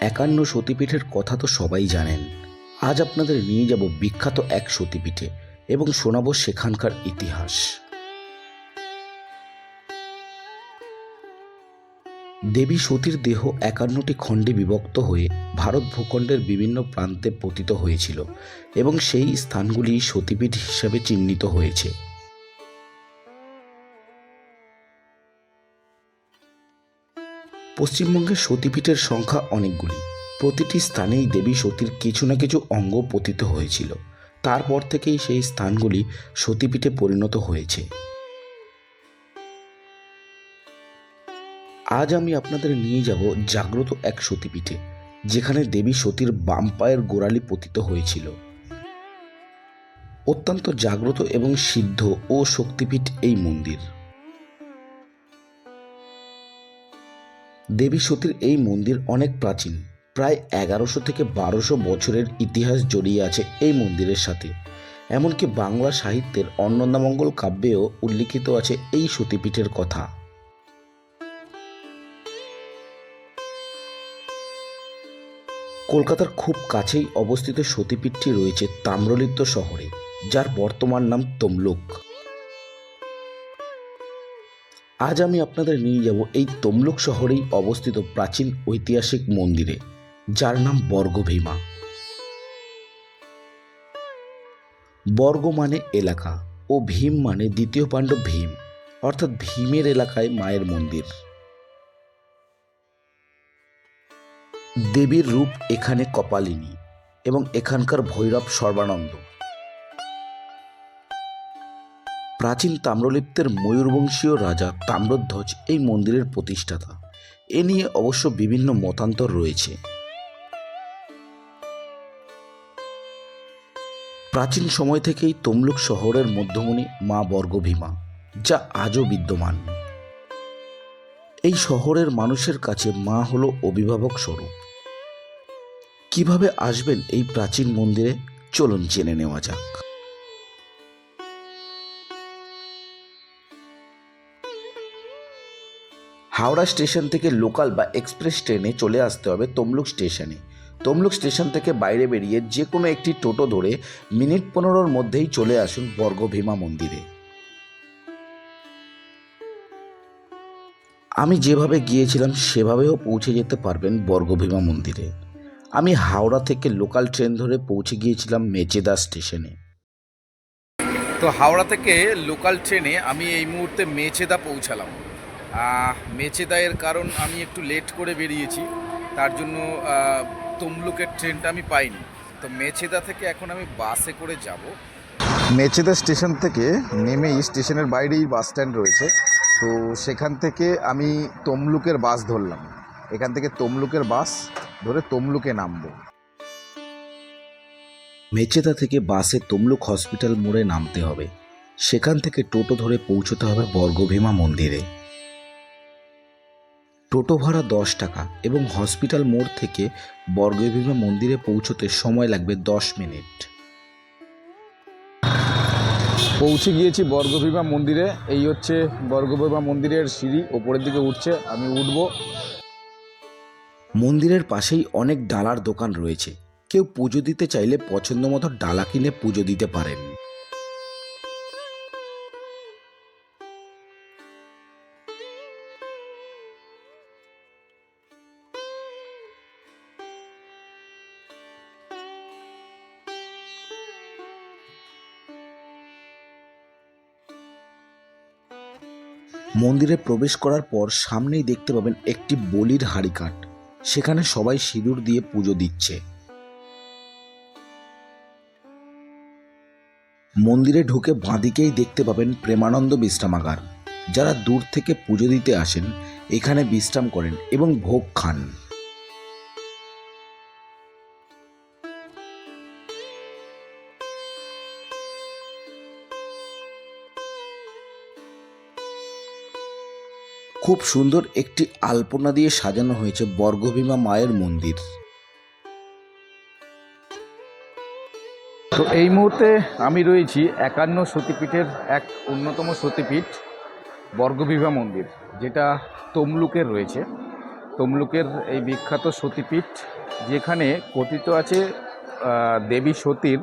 একান্ন সতীপীঠের কথা তো সবাই জানেন। আজ আপনাদের নিয়ে যাব বিখ্যাত এক সতীপীঠে এবং শোনাবো সেখানকার ইতিহাস। দেবী সতীর দেহ একান্নটি খণ্ডে বিভক্ত হয়ে ভারত ভূখণ্ডের বিভিন্ন প্রান্তে পতিত হয়েছিল এবং সেই স্থানগুলি সতীপীঠ হিসাবে চিহ্নিত হয়েছে। পশ্চিমবঙ্গের সতীপীঠের সংখ্যা অনেকগুলি। প্রতিটি স্থানেই দেবী সতীর কিছু না কিছু অঙ্গ পতিত হয়েছিল। তারপর থেকেই সেই স্থানগুলি সতীপীঠে পরিণত হয়েছে। আজ আমি আপনাদের নিয়ে যাব জাগ্রত এক সতীপীঠে, যেখানে দেবী সতীর বাম পায়ের গোড়ালি পতিত হয়েছিল। অত্যন্ত জাগ্রত এবং সিদ্ধ ও শক্তিপীঠ এই মন্দির। দেবী সতীর এই মন্দির অনেক প্রাচীন। প্রায় এগারোশো থেকে বারোশো বছরের ইতিহাস জড়িয়ে আছে এই মন্দিরের সাথে। এমনকি বাংলা সাহিত্যের অন্নদামঙ্গল কাব্যেও উল্লিখিত আছে এই সতীপীঠের কথা। কলকাতার খুব কাছেই অবস্থিত সতীপীঠটি রয়েছে তাম্রলিপ্ত শহরে, যার বর্তমান নাম তমলুক। আজ আমি আপনাদের নিয়ে যাব এই তমলুক শহরেই অবস্থিত প্রাচীন ঐতিহাসিক মন্দিরে, যার নাম বর্গভীমা। বর্গ মানে এলাকা ও ভীম মানে দ্বিতীয় পাণ্ডব ভীম, অর্থাৎ ভীমের এলাকায় মায়ের মন্দির। দেবীর রূপ এখানে কপালিনী এবং এখানকার ভৈরব সর্বানন্দ। প্রাচীন তাম্রলিপ্তের ময়ূরবংশীয় রাজা তাম্রধ্বজ এই মন্দিরের প্রতিষ্ঠাতা। এ নিয়ে অবশ্য বিভিন্ন মতান্তর রয়েছে। প্রাচীন সময় থেকেই তমলুক শহরের মধ্যমণি মা বর্গভীমা, যা আজও বিদ্যমান। এই শহরের মানুষের কাছে মা হলো অভিভাবক স্বরূপ। কীভাবে আসবেন এই প্রাচীন মন্দিরে? চলুন জেনে নেওয়া যাক। হাওড়া স্টেশন থেকে লোকাল বা এক্সপ্রেস ট্রেনে চলে আসতে হবে তমলুক স্টেশনে। তমলুক স্টেশন থেকে বাইরে বেরিয়ে যে কোনো একটি টোটো ধরে মিনিট পনেরোর মধ্যেই চলে আসুন বর্গভীমা মন্দিরে। আমি যেভাবে গিয়েছিলাম সেভাবেও পৌঁছে যেতে পারবেন বর্গভীমা মন্দিরে। আমি হাওড়া থেকে লোকাল ট্রেন ধরে পৌঁছে গিয়েছিলাম মেচেদা স্টেশনে। তো হাওড়া থেকে লোকাল ট্রেনে আমি এই মুহূর্তে মেচেদা পৌঁছালাম। আহ, মেচেদা এর কারণ আমি একটু লেট করে বেরিয়েছি। তার জন্য তমলুকের ট্রেনটা আমি পাইনি। তো মেচেদা থেকে এখন আমি বাসে করে যাব। মেচেদা স্টেশন থেকে নেমেই স্টেশনের বাইরেই বাস স্ট্যান্ড রয়েছে। তো সেখান থেকে আমি তমলুকের বাস ধরলাম। এখান থেকে তমলুকের বাস ধরে তমলুকে নামবো। মেচেদা থেকে বাসে তমলুক হসপিটাল মোড়ে নামতে হবে। সেখান থেকে টোটো ধরে পৌঁছতে হবে বর্গভীমা মন্দিরে। টোটো ভাড়া দশ টাকা এবং হসপিটাল মোড় থেকে বর্গভীমা মন্দিরে পৌঁছতে সময় লাগবে দশ মিনিট। পৌঁছে গিয়েছি বর্গভীমা মন্দিরে। এই হচ্ছে বর্গভীমা মন্দিরের সিঁড়ি ওপরের দিকে উঠছে আমি উঠব। মন্দিরের পাশেই অনেক ডালার দোকান রয়েছে। কেউ পুজো দিতে চাইলে পছন্দ মতো ডালা কিনে পুজো দিতে পারেন। মন্দিরে প্রবেশ করার পর সামনেই দেখতে পাবেন একটি বলির হাড়িকাঠ সেখানে সবাই সিঁদুর দিয়ে পুজো দিচ্ছে। মন্দিরে ঢুকে বাঁদিকেই দেখতে পাবেন প্রেমানন্দ বিশ্রামাগার। যারা দূর থেকে পুজো দিতে আসেন, এখানে বিশ্রাম করেন এবং ভোগ খান। খুব সুন্দর একটি আলপনা দিয়ে সাজানো হয়েছে বর্গভীমা মায়ের মন্দির। তো এই মুহূর্তে আমি রয়েছি একান্ন সতীপীঠের এক অন্যতম সতীপীঠ বর্গবিভা মন্দির, যেটা তমলুকের রয়েছে। তমলুকের এই বিখ্যাত সতীপীঠ, যেখানে কথিত আছে দেবী সতীর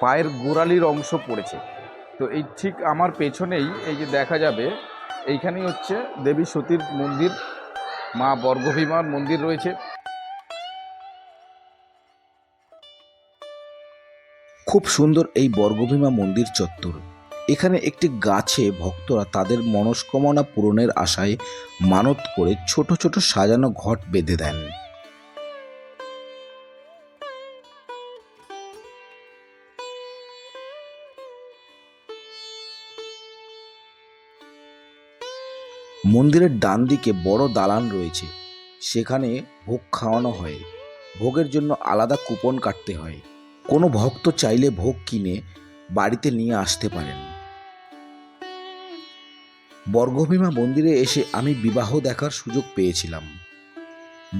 পায়ের গোড়ালির অংশ পড়েছে। তো এই ঠিক আমার পেছনেই এই যে দেখা যাবে এইখানেই হচ্ছে দেবী সতীর মন্দির, মা বর্গভীমার মন্দির রয়েছে। খুব সুন্দর এই বর্গভীমা মন্দির চত্বর। এখানে একটি গাছে ভক্তরা তাদের মনস্কামনা পূরণের আশায় মানত করে ছোট ছোট সাজানো ঘট বেঁধে দেন। মন্দিরের ডান দিকে বড় দালান রয়েছে। সেখানে ভোগ খাওয়ানো হয়। ভোগের জন্য আলাদা কুপন কাটতে হয়। কোনো ভক্ত চাইলে ভোগ কিনে বাড়িতে নিয়ে আসতে পারেন। বর্গভীমা মন্দিরে এসে আমি বিবাহ দেখার সুযোগ পেয়েছিলাম।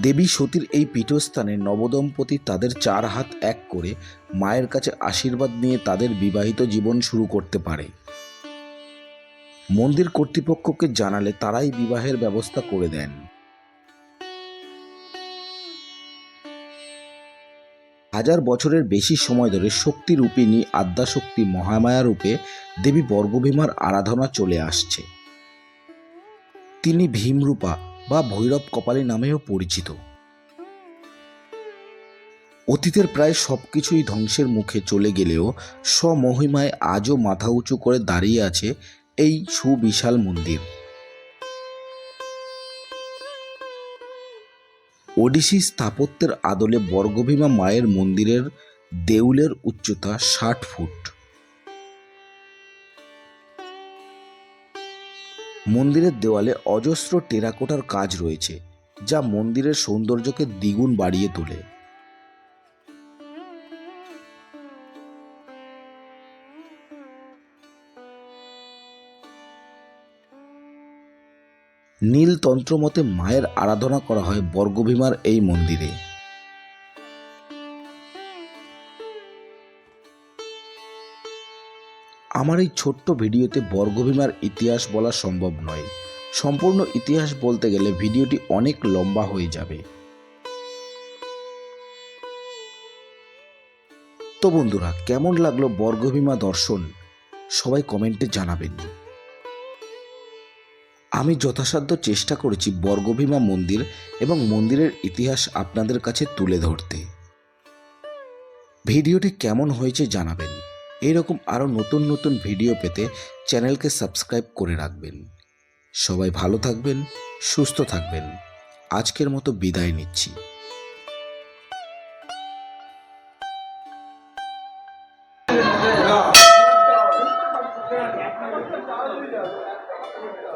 দেবী সতীর এই পীঠস্থানে নবদম্পতি তাদের চার হাত এক করে মায়ের কাছে আশীর্বাদ নিয়ে তাদের বিবাহিত জীবন শুরু করতে পারে। মন্দির কর্তৃপক্ষকে জানালে তারাই বিবাহের ব্যবস্থা করে দেন। হাজার বছরের বেশি সময় ধরে শক্তি রূপিণী আদ্যাশক্তি মহামায়া রূপে দেবী বর্গভীমার আরাধনা চলে আসছে। তিনি ভীমরূপা বা ভৈরব কপালী নামেও পরিচিত। অতীতের প্রায় সবকিছুই ধ্বংসের মুখে চলে গেলেও স্বমহিমায় আজও মাথা উঁচু করে দাঁড়িয়ে আছে এই সুবিশাল মন্দির। ওডিসি স্থাপত্যের আদলে বর্গভীমা মায়ের মন্দিরের দেউলের উচ্চতা ষাট ফুট। মন্দিরের দেওয়ালে অজস্র টেরাকোটার কাজ রয়েছে, যা মন্দিরের সৌন্দর্যকে দ্বিগুণ বাড়িয়ে তোলে। নীলতন্ত্র মতে মায়ের আরাধনা করা হয় বর্গভীমার এই মন্দিরে। আমার এই ছোট্ট ভিডিওতে বর্গভীমার ইতিহাস বলা সম্ভব নয়। সম্পূর্ণ ইতিহাস বলতে গেলে ভিডিওটি অনেক লম্বা হয়ে যাবে। তো বন্ধুরা, কেমন লাগল বর্গভীমা দর্শন? সবাই কমেন্টে জানাবেন। আমি যথাসাধ্য চেষ্টা করেছি বর্গভীমা মন্দির এবং মন্দিরের ইতিহাস আপনাদের কাছে তুলে ধরতে। ভিডিওটি কেমন হয়েছে জানাবেন। এরকম আরও নতুন নতুন ভিডিও পেতে চ্যানেলকে সাবস্ক্রাইব করে রাখবেন। সবাই ভালো থাকবেন, সুস্থ থাকবেন। আজকের মতো বিদায় নিচ্ছি।